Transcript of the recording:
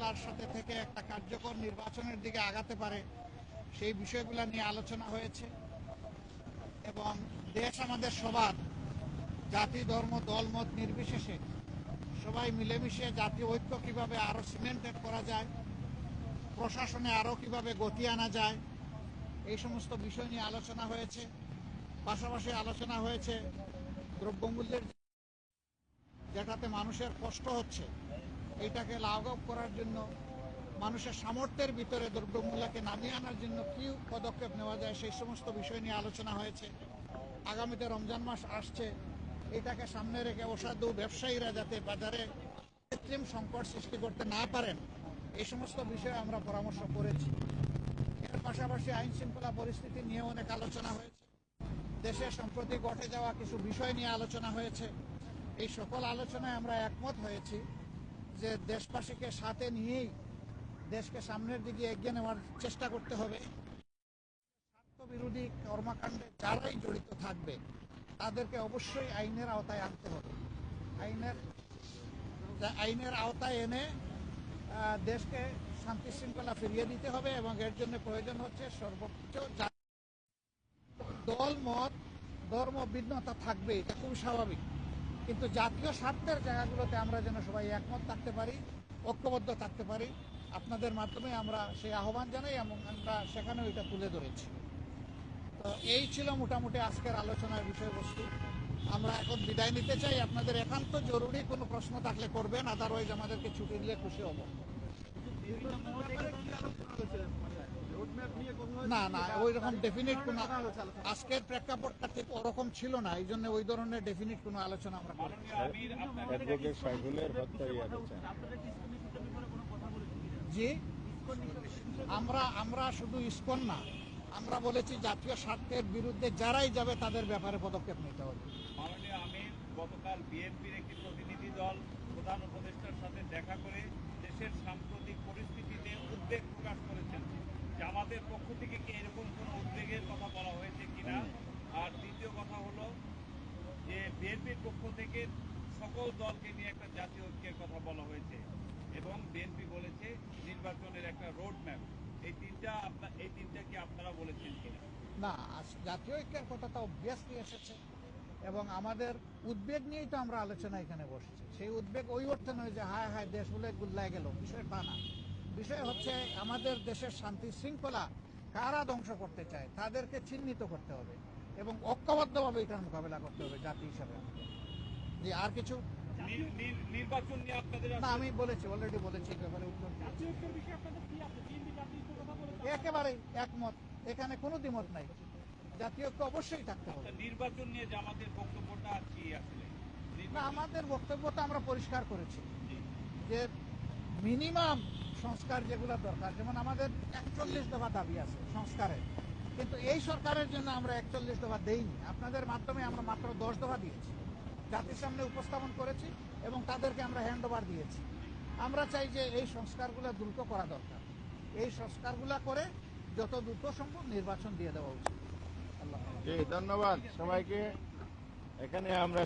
শৃঙ্খলার সাথে থেকে একটা কার্যকর নির্বাচনের দিকে আগাতে পারে, সেই বিষয়গুলো নিয়ে আলোচনা হয়েছে। এবং দেশ আমাদের সবার, জাতি, ধর্ম দলমত নির্বিশেষে সবাই মিলেমিশে জাতীয় ঐক্য কীভাবে আরও সিমেন্টেড করা যায়, প্রশাসনে আরও কীভাবে গতি আনা যায়, এই সমস্ত বিষয় নিয়ে আলোচনা হয়েছে। পাশাপাশি আলোচনা হয়েছে দ্রব্যমূল্যের, যেটাতে মানুষের কষ্ট হচ্ছে এটাকে লাঘব করার জন্য, মানুষের সামর্থ্যের ভিতরে দ্রব্যমূল্যকে নামিয়ে আনার জন্য কি পদক্ষেপ নেওয়া যায় সেই সমস্ত বিষয় নিয়ে আলোচনা হয়েছে। আগামীতে রমজান মাস আসছে, এটাকে সামনে রেখে অসাধু ব্যবসায়ীরা যাতে বাজারে কৃত্রিম সংকট সৃষ্টি করতে না পারেন, এই সমস্ত বিষয়ে আমরা পরামর্শ করেছি। এর পাশাপাশি আইন শৃঙ্খলা পরিস্থিতি নিয়ে অনেক আলোচনা হয়েছে। দেশে সম্প্রতি ঘটে যাওয়া কিছু বিষয় নিয়ে আলোচনা হয়েছে। এই সকল আলোচনায় আমরা একমত হয়েছি। যে দেশবাসীকে সাথে নিয়েই দেশকে সামনের দিকে এগিয়ে নেওয়ার চেষ্টা করতে হবে। স্বার্থবিরোধী কর্মকাণ্ডে যারাই জড়িত থাকবে, তাদেরকে অবশ্যই আইনের আওতায় আনতে হবে। আইনের আইনের আওতায় এনে দেশকে শান্তি শৃঙ্খলা ফিরিয়ে দিতে হবে এবং এর জন্য প্রয়োজন হচ্ছে সর্বোচ্চ দল, মত, ধর্ম, ভিন্নতা থাকবে। এটা খুব স্বাভাবিক। কিন্তু জাতীয় স্বার্থের জায়গাগুলোতে আমরা যেন সবাই একমত থাকতে পারি, ঐক্যবদ্ধ থাকতে পারি, আপনাদের মাধ্যমে আমরা সেই আহ্বান জানাই এবং আমরা সেখানেও এটা তুলে ধরেছি। তো এই ছিল মোটামুটি আজকের আলোচনার বিষয়বস্তু। আমরা এখন বিদায় নিতে চাই। আপনাদের একান্ত জরুরি কোনো প্রশ্ন থাকলে করবেন আদারওয়াইজ আমাদেরকে ছুটি দিলে খুশি হব। না না ওই রকম ডেফিনিট কোনো আজকের প্রেক্ষাপটটা ঠিক ওরকম ছিল না এই জন্য ওই ধরনের ডেফিনিট কোনো আলোচনা আমরা করি জি আমরা আমরা শুধু ইস্কন না আমরা বলেছি জাতীয় স্বার্থের বিরুদ্ধে যারাই যাবে তাদের ব্যাপারে পদক্ষেপ নিতে হবে। মাননীয় আমির গতকাল বিএনপির একটি প্রতিনিধি দল প্রধান উপদেষ্টার সাথে দেখা করে দেশের সাম্প্রতিক পরিস্থিতিতে উদ্বেগ প্রকাশ করেছেন। জামাতের পক্ষ থেকে কি এরকম কোনো উদ্বেগের কথা বলা হয়েছে কিনা? আর দ্বিতীয় কথা হলো যে বিএনপির পক্ষ থেকে সকল দলকে নিয়ে একটা জাতীয় ঐক্যের কথা বলা হয়েছে এবং বিএনপি বলেছে নির্বাচনের একটা রোড ম্যাপ এই তিনটা আপনার এই তিনটা কি আপনারা বলেছেন কিনা? না জাতীয় ঐক্যের কথাটা অভ্যাসলি এসেছে এবং আমাদের উদ্বেগ নিয়েই তো আমরা আলোচনা এখানে বসেছি। সেই উদ্বেগ ওই অর্থে নয় যে হায় হায় দেশ বলে গুল্লায় গেল বিষয় তা না। বিষয় হচ্ছে আমাদের দেশের শান্তি শৃঙ্খলা কারা ধ্বংস করতে চায় তাদেরকে চিহ্নিত করতে হবে এবং ঐক্যবদ্ধভাবে এটার মোকাবেলা করতে হবে জাতি হিসাবে। যে আর কিছু? নির- নির- নির্বাচন নিয়ে আপনাদের না আমি বলেছি অলরেডি বলেছি ব্যাপারে উত্তর একেবারেই একমত। এখানে কোনো দ্বিমত নাই। জাতীয় ঐক্য অবশ্যই থাকতে হবে। আচ্ছা, নির্বাচন নিয়ে জামাতের বক্তব্যটা কি আসলে না আমাদের বক্তব্যটা আমরা পরিষ্কার করেছি যে মিনিমাম সংস্কার যেগুলো দরকার, যেমন আমাদের একচল্লিশ দফা দাবি আছে সংস্কারের কিন্তু এই সরকারের জন্য আমরা একচল্লিশ দফা দেইনি। আপনাদের মাধ্যমে আমরা মাত্র দশ দফা দিয়েছি। জাতির সামনে উপস্থাপন করেছি এবং তাদেরকে আমরা হ্যান্ড ওভার দিয়েছি। আমরা চাই যে এই সংস্কারগুলো দ্রুত করা দরকার। এই সংস্কারগুলো করে যত দ্রুত সম্ভব নির্বাচন দিয়ে দেওয়া উচিত। ধন্যবাদ সবাইকে। এখানে আমরা